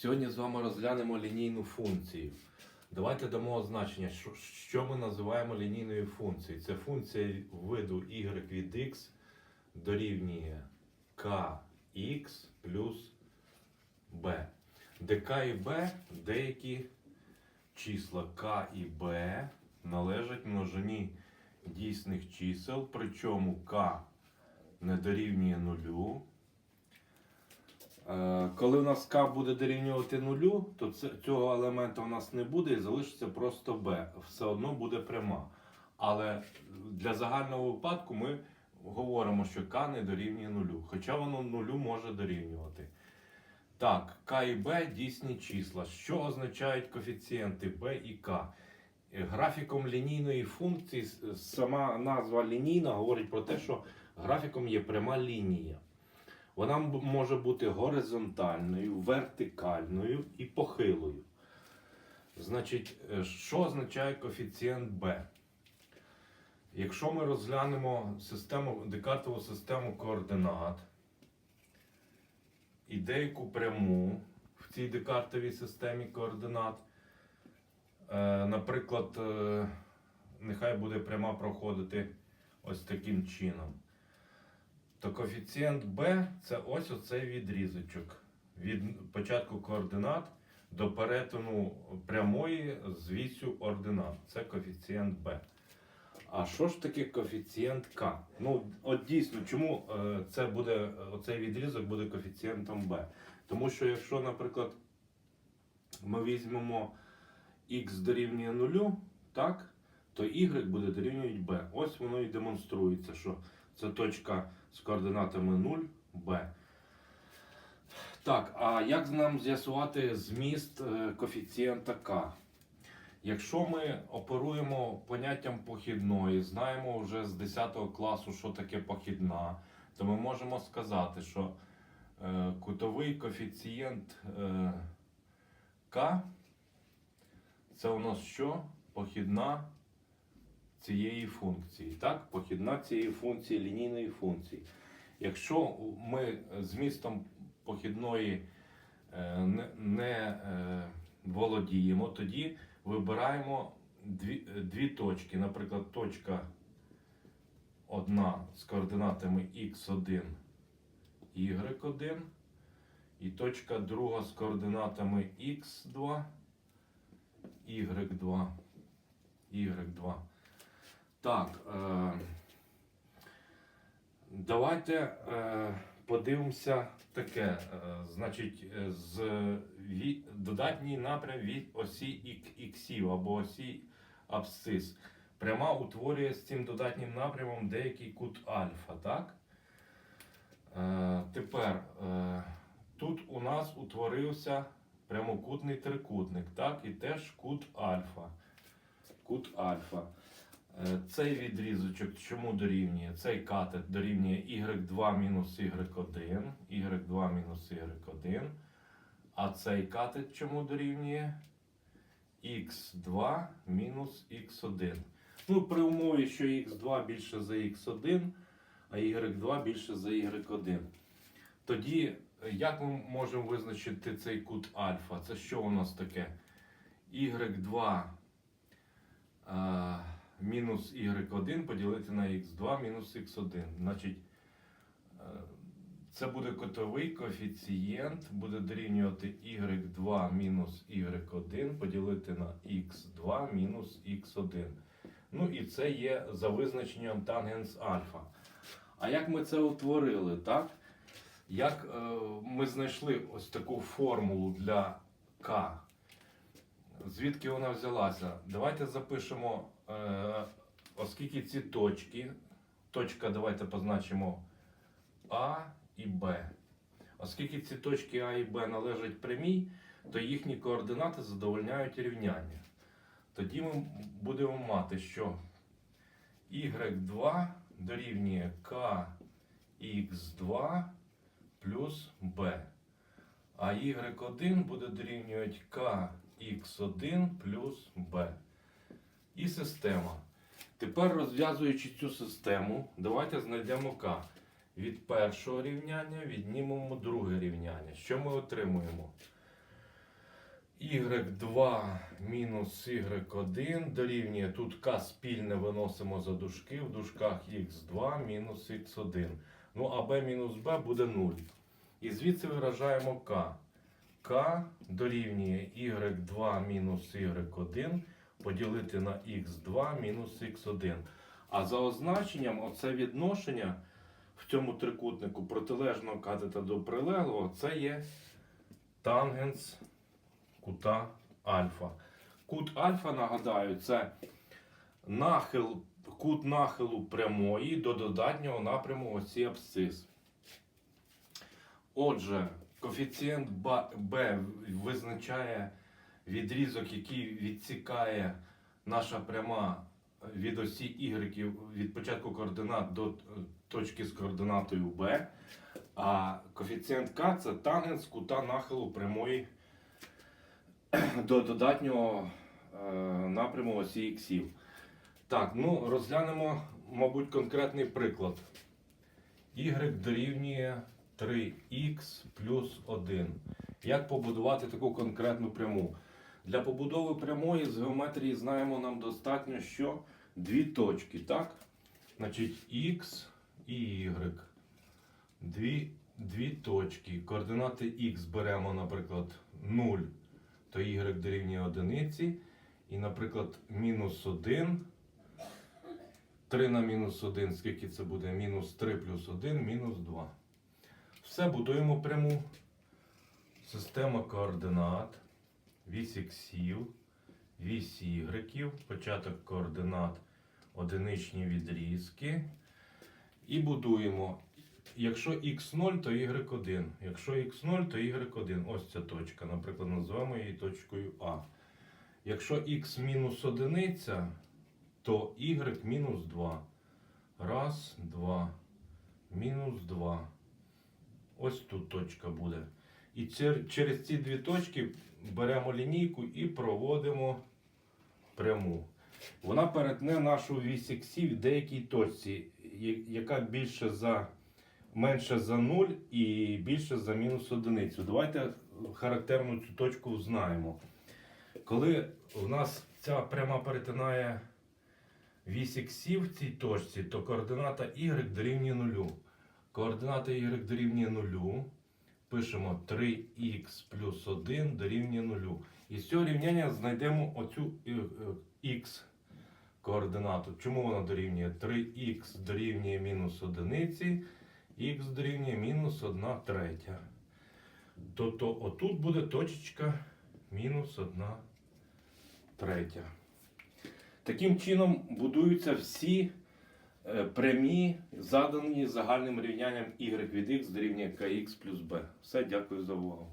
Сьогодні з вами розглянемо лінійну функцію. Давайте дамо означення, що, ми називаємо лінійною функцією. Це функція виду y від x дорівнює kx плюс b. Де k і b деякі числа k і b належать множині дійсних чисел, причому k не дорівнює нулю. Е, Коли у нас k буде дорівнювати нулю, то цього елемента у нас не буде і залишиться просто b. Все одно буде пряма. Але для загального випадку ми говоримо, що k не дорівнює нулю. Хоча воно нулю може дорівнювати. Так, k і b дійсні числа. Що означають коефіцієнти b і k? Е, Графіком лінійної функції сама назва лінійна говорить про те, що графіком є пряма лінія. Вона може бути горизонтальною, вертикальною і похилою. Значить, е, що означає коефіцієнт b? Якщо ми розглянемо систему, декартову систему координат і деяку пряму в цій декартовій системі координат, е, наприклад, е, нехай буде пряма проходити ось таким чином то коефіцієнт b це ось оцей відрізочок від початку координат до перетину прямої з вісю ординат. Це коефіцієнт b. А що ж таке коефіцієнт k? Ну, от дійсно, чому е, це буде, оцей відрізок буде коефіцієнтом b? Тому що якщо, наприклад, ми візьмемо x дорівнює нулю, так, то y буде дорівнювати b. Ось воно і демонструється, що це точка з координатами 0, b. Так, а як нам з'ясувати зміст е, коефіцієнта k? Якщо ми оперуємо поняттям похідної, знаємо вже з 10 класу, що таке похідна, то ми можемо сказати, що е, кутовий коефіцієнт е, k це у нас що? Похідна цієї функції. Так? Похідна цієї функції, лінійної функції. Якщо ми змістом похідної е, не, е, володіємо, тоді вибираємо дві, е, дві точки. Наприклад, точка одна з координатами x1, y1, і точка друга з координатами x2, y2, y2. Так, е, давайте е, подивимося таке. Е, значить, з ві, додатній напрям від осі ік- іксів або осі абсцис. Пряма утворює з цим додатнім напрямом деякий кут альфа, так? Е, тепер е, тут у нас утворився прямокутний трикутник, так? І теж кут альфа. Кут альфа. Е, Цей відрізочок чому дорівнює? Цей катет дорівнює y2 мінус y1, y2 мінус y1. А цей катет чому дорівнює? x2 мінус x1. Ну, при умові, що x2 більше за x1, а y2 більше за y1. Тоді, е, як ми можемо визначити цей кут альфа? Це що у нас таке? y2 а, мінус y1 поділити на x2 мінус x1. Значить, е, це буде котовий коефіцієнт, буде дорівнювати y2 мінус y1 поділити на x2 мінус x1. Ну і це є за визначенням тангенс альфа. А як ми це утворили, так? Як е, ми знайшли ось таку формулу для k? Звідки вона взялася? Давайте запишемо, оскільки ці точки, точка давайте позначимо А і Б. Оскільки ці точки А і Б належать прямій, то їхні координати задовольняють рівняння. Тоді ми будемо мати, що y2 дорівнює kx2 плюс b. А y1 буде дорівнювати kx1 плюс b. І система. Тепер розв'язуючи цю систему, давайте знайдемо k. Від першого рівняння віднімемо друге рівняння. Що ми отримуємо? y2 мінус y1 дорівнює тут k спільне виносимо за дужки, в дужках x2 мінус x1. Ну а b мінус b буде 0. І звідси виражаємо k. k дорівнює y2 мінус y1 поділити на x2 мінус x1. А за означенням, оце відношення в цьому трикутнику протилежного катета до прилеглого, це є тангенс кута альфа. Кут альфа, нагадаю, це нахил, кут нахилу прямої до додатнього напряму осі абсцис. Отже, коефіцієнт b визначає відрізок, який відсікає наша пряма від осі Y від початку координат до е, точки з координатою B. А коефіцієнт К це тангенс кута нахилу прямої до додатнього е, напряму осі іксів. Так, ну розглянемо, мабуть, конкретний приклад. Y дорівнює 3х плюс 1. Як побудувати таку конкретну пряму? Для побудови прямої з геометрії знаємо нам достатньо, що дві точки, так? Значить, х і y. Дві, дві точки. Координати х беремо, наприклад, 0, то y дорівнює одиниці. І, наприклад, мінус 1. 3 на мінус 1, скільки це буде? Мінус 3 плюс 1, мінус 2. Все, будуємо пряму. Система координат, вісь іксів, вісь ігреків, початок координат, одиничні відрізки. І будуємо. Якщо x0, то y1. Якщо x0, то y1. Ось ця точка. Наприклад, називаємо її точкою А. Якщо x мінус одиниця, то y мінус 2. Раз, два. Мінус 2. Ось тут точка буде. І через ці дві точки беремо лінійку і проводимо пряму. Вона перетне нашу вісь іксів в деякій точці, яка більше за, менше за 0 і більше за мінус одиницю. Давайте характерну цю точку знаємо. Коли у нас ця пряма перетинає вісь іксів в цій точці, то координата y дорівнює 0. Координата y дорівнює 0. Пишемо 3х плюс 1 дорівнює 0. І з цього рівняння знайдемо оцю х координату. Чому вона дорівнює? 3х дорівнює мінус 1, х дорівнює мінус 1 третя. Тобто отут буде точечка мінус 1 третя. Таким чином будуються всі е, прямі, задані загальним рівнянням y від x дорівнює kx плюс b. Все, дякую за увагу.